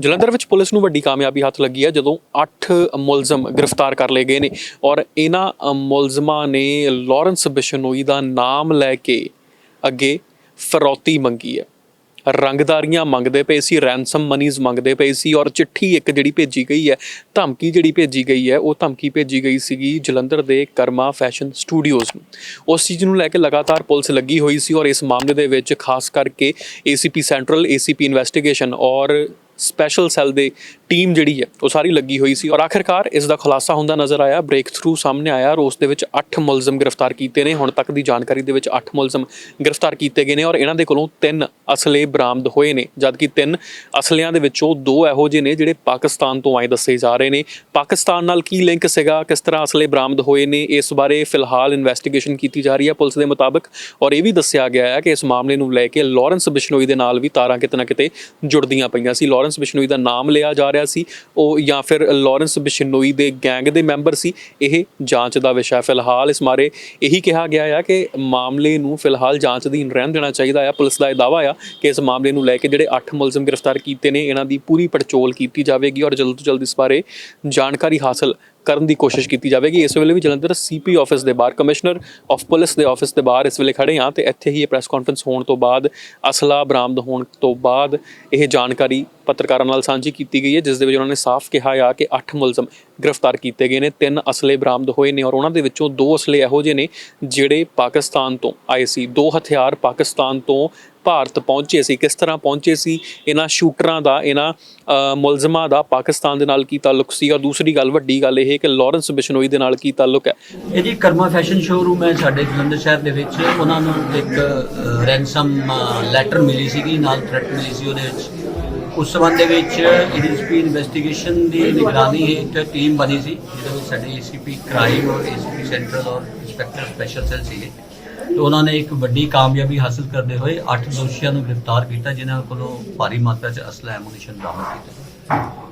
ਜਲੰਧਰ ਵਿੱਚ ਪੁਲਿਸ ਨੂੰ ਵੱਡੀ ਕਾਮਯਾਬੀ ਹੱਥ ਲੱਗੀ ਹੈ, ਜਦੋਂ 8 ਮੁਲਜ਼ਮ ਗ੍ਰਿਫਤਾਰ ਕਰ ਲਏ ਗਏ ਨੇ ਔਰ ਇਹਨਾਂ ਮੁਲਜ਼ਮਾਂ ਨੇ ਲਾਰੈਂਸ ਬਿਸ਼ਨੋਈ ਦਾ ਨਾਮ ਲੈ ਕੇ ਅੱਗੇ ਫਰੌਤੀ ਮੰਗੀ ਹੈ। ਰੰਗਦਾਰੀਆਂ ਮੰਗਦੇ ਪਏ ਸੀ ਰੈਂਸਮ ਮਨੀਜ਼ ਮੰਗਦੇ ਪਏ ਸੀ ਔਰ ਚਿੱਠੀ ਇੱਕ ਜਿਹੜੀ ਭੇਜੀ ਗਈ ਹੈ, ਧਮਕੀ ਜਿਹੜੀ ਭੇਜੀ ਗਈ ਹੈ, ਉਹ ਧਮਕੀ ਭੇਜੀ ਗਈ ਸੀਗੀ ਜਲੰਧਰ ਦੇ ਕਰਮਾ ਫੈਸ਼ਨ ਸਟੂਡੀਓਜ਼ ਨੂੰ। ਉਸ ਚੀਜ਼ ਨੂੰ ਲੈ ਕੇ ਲਗਾਤਾਰ ਪੁਲਿਸ ਲੱਗੀ ਹੋਈ ਸੀ ਔਰ ਇਸ ਮਾਮਲੇ ਦੇ ਵਿੱਚ ਖਾਸ ਕਰਕੇ ACP ਸੈਂਟਰਲ ACP ਇਨਵੈਸਟੀਗੇਸ਼ਨ ਔਰ ਸਪੈਸ਼ਲ ਸੈੱਲ ਦੇ ਟੀਮ ਜਿਹੜੀ ਹੈ, ਉਹ ਸਾਰੀ ਲੱਗੀ ਹੋਈ ਸੀ ਔਰ ਆਖਿਰਕਾਰ ਇਸ ਦਾ ਖੁਲਾਸਾ ਹੁੰਦਾ ਨਜ਼ਰ ਆਇਆ ਬ੍ਰੇਕ ਥਰੂ ਸਾਹਮਣੇ ਆਇਆ ਔਰ ਉਸ ਦੇ ਵਿੱਚ 8 ਮੁਲਜ਼ਮ ਗ੍ਰਿਫਤਾਰ ਕੀਤੇ ਨੇ, ਹੁਣ ਤੱਕ ਦੀ ਜਾਣਕਾਰੀ ਦੇ ਵਿੱਚ 8 ਮੁਲਜ਼ਮ ਗ੍ਰਿਫਤਾਰ ਕੀਤੇ ਗਏ ਨੇ ਔਰ ਇਹਨਾਂ ਦੇ ਕੋਲੋਂ ਤਿੰਨ ਅਸਲੇ ਬਰਾਮਦ ਹੋਏ ਨੇ, ਜਦਕਿ ਤਿੰਨ ਅਸਲਿਆਂ ਦੇ ਵਿੱਚੋਂ ਦੋ ਇਹੋ ਜਿਹੇ ਨੇ ਜਿਹੜੇ ਪਾਕਿਸਤਾਨ ਤੋਂ ਆਏ ਦੱਸੇ ਜਾ ਰਹੇ ਨੇ। ਪਾਕਿਸਤਾਨ ਨਾਲ ਕੀ ਲਿੰਕ ਸੀਗਾ, ਕਿਸ ਤਰ੍ਹਾਂ ਅਸਲੇ ਬਰਾਮਦ ਹੋਏ ਨੇ, ਇਸ ਬਾਰੇ ਫਿਲਹਾਲ ਇਨਵੈਸਟੀਗੇਸ਼ਨ ਕੀਤੀ ਜਾ ਰਹੀ ਹੈ ਪੁਲਿਸ ਦੇ ਮੁਤਾਬਕ ਔਰ ਇਹ ਵੀ ਦੱਸਿਆ ਗਿਆ ਹੈ ਕਿ ਇਸ ਮਾਮਲੇ ਨੂੰ ਲੈ ਕੇ ਲਾਰੈਂਸ ਬਿਸ਼ਨੋਈ ਦੇ ਨਾਲ ਵੀ ਤਾਰਾਂ ਕਿਤੇ ਨਾ ਕਿਤੇ ਜੁੜਦੀਆਂ ਪਈਆਂ ਸੀ। ਲਾਰੈਂਸ ਬਿਸ਼ਨੋਈ ਦਾ ਨਾਮ ਲਿਆ ਜਾ ਰਿਹਾ ਸੀ, ਉਹ ਜਾਂ ਫਿਰ ਲਾਰੈਂਸ ਬਿਸ਼ਨੋਈ ਦੇ ਗੈਂਗ ਦੇ ਮੈਂਬਰ ਸੀ, ਇਹ ਜਾਂਚ ਦਾ ਵਿਸ਼ਾ ਫਿਲਹਾਲ ਇਸ ਬਾਰੇ ਇਹੀ ਕਿਹਾ ਗਿਆ ਹੈ ਕਿ ਮਾਮਲੇ ਨੂੰ ਫਿਲਹਾਲ ਜਾਂਚ ਅਧੀਨ ਰਹਿਣ ਦੇਣਾ ਚਾਹੀਦਾ ਹੈ ਪੁਲਿਸ ਦਾ ਇਹ ਦਾਅਵਾ ਆ ਕਿ ਇਸ ਮਾਮਲੇ ਨੂੰ ਲੈ ਕੇ ਜਿਹੜੇ 8 ਮੁਲਜ਼ਮ ਗ੍ਰਿਫਤਾਰ ਕੀਤੇ ਨੇ, ਇਹਨਾਂ ਦੀ ਪੂਰੀ ਪੜਚੋਲ ਕੀਤੀ ਜਾਵੇਗੀ ਔਰ ਜਲਦ ਤੋਂ ਜਲਦ ਇਸ ਬਾਰੇ ਜਾਣਕਾਰੀ ਹਾਸਲ ਕਰਨ ਦੀ ਕੋਸ਼ਿਸ਼ ਕੀਤੀ ਜਾਵੇਗੀ। ਇਸ ਵੇਲੇ ਵੀ ਜਲੰਧਰ ਸੀਪੀ ਆਫਿਸ ਦੇ ਬਾਹਰ, ਕਮਿਸ਼ਨਰ ਆਫ ਪੁਲਿਸ ਦੇ ਆਫਿਸ ਦੇ ਬਾਹਰ ਇਸ ਵੇਲੇ ਖੜੇ ਹਾਂ ਤੇ ਇੱਥੇ ਹੀ ਇਹ ਪ੍ਰੈਸ ਕਾਨਫਰੰਸ ਹੋਣ ਤੋਂ ਬਾਅਦ, ਅਸਲਾ ਬਰਾਮਦ ਹੋਣ ਤੋਂ ਬਾਅਦ ਇਹ ਜਾਣਕਾਰੀ ਪੱਤਰਕਾਰਾਂ ਨਾਲ ਸਾਂਝੀ ਕੀਤੀ ਗਈ ਹੈ, ਜਿਸ ਦੇ ਵਿੱਚ ਉਹਨਾਂ ਨੇ ਸਾਫ਼ ਕਿਹਾ ਆ ਕਿ 8 ਮੁਲਜ਼ਮ ਗ੍ਰਿਫਤਾਰ ਕੀਤੇ ਗਏ ਨੇ, ਤਿੰਨ ਅਸਲੇ ਬਰਾਮਦ ਹੋਏ ਨੇ ਔਰ ਉਹਨਾਂ ਦੇ ਵਿੱਚੋਂ ਦੋ ਅਸਲੇ ਇਹੋ ਜਿਹੇ ਨੇ ਜਿਹੜੇ ਪਾਕਿਸਤਾਨ ਤੋਂ ਆਏ ਸੀ। ਦੋ ਹਥਿਆਰ ਪਾਕਿਸਤਾਨ ਤੋਂ ਭਾਰਤ ਪਹੁੰਚੇ ਸੀ, ਕਿਸ ਤਰ੍ਹਾਂ ਪਹੁੰਚੇ ਸੀ? ਇਹਨਾਂ ਸ਼ੂਟਰਾਂ ਦਾ, ਇਹਨਾਂ ਮੁਲਜ਼ਮਾਂ ਦਾ ਪਾਕਿਸਤਾਨ ਦੇ ਨਾਲ ਕੀ ਤਾਲੁਕ ਸੀ? ਔਰ ਦੂਸਰੀ ਗੱਲ, ਵੱਡੀ ਗੱਲ ਇਹ ਕਿ ਲਾਰੈਂਸ ਬਿਸ਼ਨੋਈ ਦੇ ਨਾਲ ਕੀ ਤਾਲੁਕ ਹੈ? ਇਹ ਜੀ ਕਰਮਾ ਫੈਸ਼ਨ ਸ਼ੋਰੂਮ ਹੈ ਸਾਡੇ ਜਲੰਧਰ ਸ਼ਹਿਰ ਦੇ ਵਿੱਚ। ਉਹਨਾਂ ਨੂੰ ਇੱਕ ਰੈਂਸਮ ਲੈਟਰ ਮਿਲੀ ਸੀਗੀ, ਨਾਲ ਥ੍ਰੈਟ ਮਿਲੀ ਸੀ ਉਹਦੇ ਵਿੱਚ। ਉਸ ਸੰਬੰਧ ਦੇ ਵਿੱਚ ਏਡੀਸਪੀ ਇਨਵੈਸਟੀਗੇਸ਼ਨ ਦੀ ਨਿਗਰਾਨੀ ਹੇਠ ਟੀਮ ਬਣੀ ਸੀ, ਜਿਹਦੇ ਵਿੱਚ ਸਾਡੇ ਏਸੀਪੀ ਕ੍ਰਾਈਮ ਔਰ ਏਸੀਪੀ ਸੈਂਟਰਲ ਔਰ ਇੰਸਪੈਕਟਰ ਸਪੈਸ਼ਲ ਸੈੱਲ ਸੀਗੇ। ਤੇ ਉਹਨਾਂ ਨੇ ਇੱਕ ਵੱਡੀ ਕਾਮਯਾਬੀ ਹਾਸਲ ਕਰਦੇ ਹੋਏ 8 ਦੋਸ਼ੀਆਂ ਨੂੰ ਗ੍ਰਿਫਤਾਰ ਕੀਤਾ ਜਿਨ੍ਹਾਂ ਕੋਲੋਂ ਭਾਰੀ ਮਾਤਰਾ 'ਚ ਅਸਲਾ ਐਮੂਨੀਸ਼ਨ ਬਰਾਮਦ ਕੀਤਾ।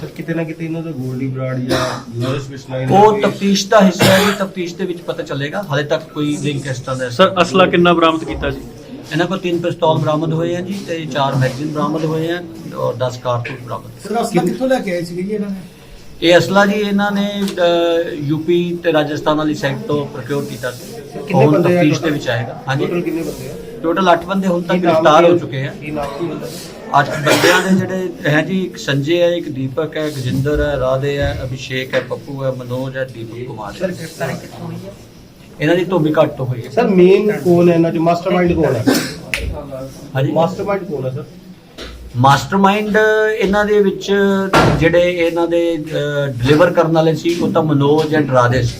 ਸਰ ਕਿਤੇ ਨਾ ਕਿਤੇ ਇਹਨਾਂ ਦਾ ਗੋਲਡੀ ਬਰਾੜ ਜਾਂ ਯੂਨਸ ਬਿਸ਼ਨਾਈ ਉਹ ਤਫਤੀਸ਼ ਦਾ ਹਿੱਸਾ ਹੈ ਤਫਤੀਸ਼ ਦੇ ਵਿੱਚ ਪਤਾ ਚੱਲੇਗਾ। ਹਾਲੇ ਤੱਕ ਕੋਈ ਲਿੰਕ ਇਸ ਤਰ੍ਹਾਂ ਦਾ ਸਰ ਅਸਲਾ ਕਿੰਨਾ ਬਰਾਮਦ ਕੀਤਾ ਜੀ? ਇਹਨਾਂ ਕੋਲ ਤਿੰਨ ਪਿਸਤੌਲ ਬਰਾਮਦ ਹੋਏ ਆ ਜੀ ਤੇ ਚਾਰ ਮੈਗਜ਼ੀਨ ਬਰਾਮਦ ਹੋਏ ਆ ਔਰ 10 ਕਾਰਤੂਸ ਬਰਾਮਦ। ਸਰ ਅਸਲਾ ਕਿੱਥੋਂ ਲੈ ਕੇ ਆਏ ਸੀਗੇ ਜੀ ਇਹਨਾਂ ਨੇ? ਇਹ ਅਸਲਾ ਜੀ ਇਹਨਾਂ ਨੇ ਯੂਪੀ ਤੇ ਰਾਜਸਥਾਨ ਵਾਲੀ ਸਾਈਡ ਤੋਂ ਪ੍ਰੋਕਿਉਰ ਕੀਤਾ ਸੀ। ਕਿੰਨੇ ਹੁਣ ਬੰਦੇ ਆ ਤਫਤੀਸ਼ ਦੇ? ਵਿੱਚ ਆਏਗਾ। ਹਾਂਜੀ। ਟੋਟਲ ਕਿੰਨੇ ਬੰਦੇ ਆ? ਟੋਟਲ 8 ਬੰਦੇ ਹੁਣ ਤੱਕ ਗ੍ਰਿਫਤਾਰ ਹੋ? ਚੁੱਕੇ ਆ। ਕੀ ਨਾਮ ਕੀ ਹੁੰਦਾ 8 ਬੰਦਿਆਂ ਦੇ ਜਿਹੜੇ ਹੈ ਜੀ ਇੱਕ ਸੰਜੇ ਹੈ ਇੱਕ ਦੀਪਕ ਹੈ ਗਜਿੰਦਰ ਹੈ ਰਾਧੇ ਹੈ ਅਭਿਸ਼ੇਕ ਹੈ ਪੱਪੂ ਹੈ ਮਨੋਜ ਹੈ ਦੀਪਕ ਕੁਮਾਰ ਹੈ। ਗ੍ਰਿਫਤਾਰੀ ਕਿੱਥੋਂ ਹੋਈ ਹੈ? ਇਹਨਾਂ ਦੀ ਧੋਬੀ ਘੱਟ ਤੋਂ ਹੋਈ ਹੈ। ਸਰ ਮੇਨ ਕੌਣ ਹੈ ਇਹਨਾਂ ਚ? ਮਾਸਟਰਮਾਈਂਡ ਕੌਣ ਹੈ? ਹਾਂਜੀ। ਮਾਸਟਰਮਾਈਂਡ ਕੌਣ ਹੈ ਸਰ? ਮਾਸਟਰਮਾਈਂਡ ਇਹਨਾਂ ਦੇ ਵਿੱਚ ਜਿਹੜੇ ਇਹਨਾਂ ਦੇ ਡਿਲੀਵਰ ਕਰਨ ਵਾਲੇ ਸੀ, ਉਹ ਤਾਂ ਮਨੋਜ ਐਂਡ ਰਾਧੇ ਸੀ।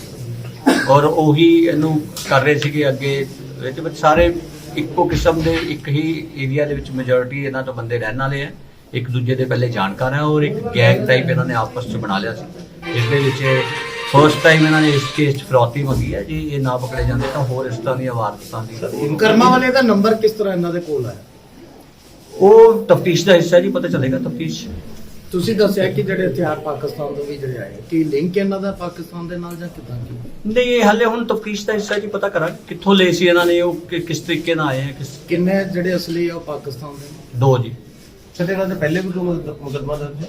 ਔਰ ਉਹੀ ਇਹਨੂੰ ਕਰ ਰਹੇ ਸੀਗੇ ਅੱਗੇ ਵਿੱਚ ਵਿੱਚ ਸਾਰੇ ਇੱਕੋ ਕਿਸਮ ਦੇ, ਇੱਕ ਹੀ ਏਰੀਆ ਦੇ ਵਿੱਚ ਮੈਜੋਰਿਟੀ ਇਹਨਾਂ ਤੋਂ ਬੰਦੇ ਰਹਿਣ ਵਾਲੇ ਆ। ਇੱਕ ਦੂਜੇ ਦੇ ਪਹਿਲੇ ਜਾਣਕਾਰ ਆ ਔਰ ਇੱਕ ਗੈਂਗ ਟਾਈਪ ਇਹਨਾਂ ਨੇ ਆਪਸ ਚ ਬਣਾ ਲਿਆ ਸੀ। ਇਸ ਦੇ ਵਿੱਚ ਫਰਸਟ ਟਾਈਮ ਇਹਨਾਂ ਨੇ ਇਸ ਕੇਸ 'ਚ ਫਰੌਤੀ ਮੰਗੀ ਹੈ ਜੀ ਇਹ ਨਾ ਪਕੜੇ ਜਾਂਦੇ ਤਾਂ ਹੋਰ ਇਸ ਤਰ੍ਹਾਂ ਦੀਆਂ ਵਾਰਦਾਤਾਂ ਦੀ ਕਰਮਾ ਵਾਲੇ ਦਾ ਨੰਬਰ ਕਿਸ ਤਰ੍ਹਾਂ ਇਹਨਾਂ ਦੇ ਕੋਲ ਆਇਆ? ਉਹ ਤਫਤੀਸ਼ ਦਾ ਹਿੱਸਾ ਜੀ ਪਤਾ ਚੱਲੇਗਾ ਤਫਤੀਸ਼। ਤੁਸੀਂ ਦੱਸਿਆ ਕਿ ਜਿਹੜੇ ਹਥਿਆਰ ਪਾਕਿਸਤਾਨ ਤੋਂ ਵੀ ਜਿਹੜੇ ਆਏ ਕੀ ਲਿੰਕ ਇਹਨਾਂ ਦਾ ਪਾਕਿਸਤਾਨ ਦੇ ਨਾਲ ਜਾਂ ਕਿਦਾਂ ਕੀ ਨਹੀਂ ਇਹ ਹਲੇ ਹੁਣ ਤਫਤੀਸ਼ ਦਾ ਹਿੱਸਾ ਜੀ ਪਤਾ ਕਰਾਂਗੇ ਕਿੱਥੋਂ ਲਏ ਸੀ ਇਹਨਾਂ ਨੇ ਉਹ ਕਿ- ਕਿਸ ਤਰੀਕੇ ਨਾਲ ਆਏ ਆ ਕਿਸ ਕਿੰਨੇ ਜਿਹੜੇ ਅਸਲੀ ਆ ਉਹ ਪਾਕਿਸਤਾਨ ਦੇ? ਨੇ? ਦੋ ਜੀ। ਸਰ ਇਹਨਾਂ ਦੇ ਪਹਿਲੇ ਵੀ ਕੋਈ ਮੁਕੱਦ- ਮੁਕੱਦਮਾ ਦਰਜ ਹੈ?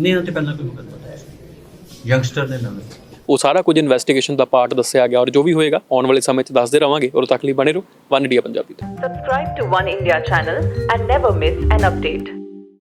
ਨਹੀਂ ਇਹਨਾਂ ਤੇ ਪਹਿਲਾਂ ਕੋਈ ਮੁਕੱਦਮਾ ਨਹੀਂ। ਯੰਗਸਟਰ ਨੇ ਨਵੇਂ ਉਹ ਸਾਰਾ ਕੁਝ ਇਨਵੈਸਟੀਗੇਸ਼ਨ ਦਾ ਪਾਰਟ ਦੱਸਿਆ ਗਿਆ ਔਰ ਜੋ ਵੀ ਹੋਏਗਾ, ਆਉਣ ਵਾਲੇ ਸਮੇਂ 'ਚ ਦੱਸਦੇ ਰਵਾਂਗੇ। ਔਰ ਤੱਕ ਲਈ ਬਣੇ ਰਹੋ। ਵਨ ਇੰਡੀਆ ਪੰਜਾਬੀ ਤੇ। Subscribe to One India channel and never miss an update.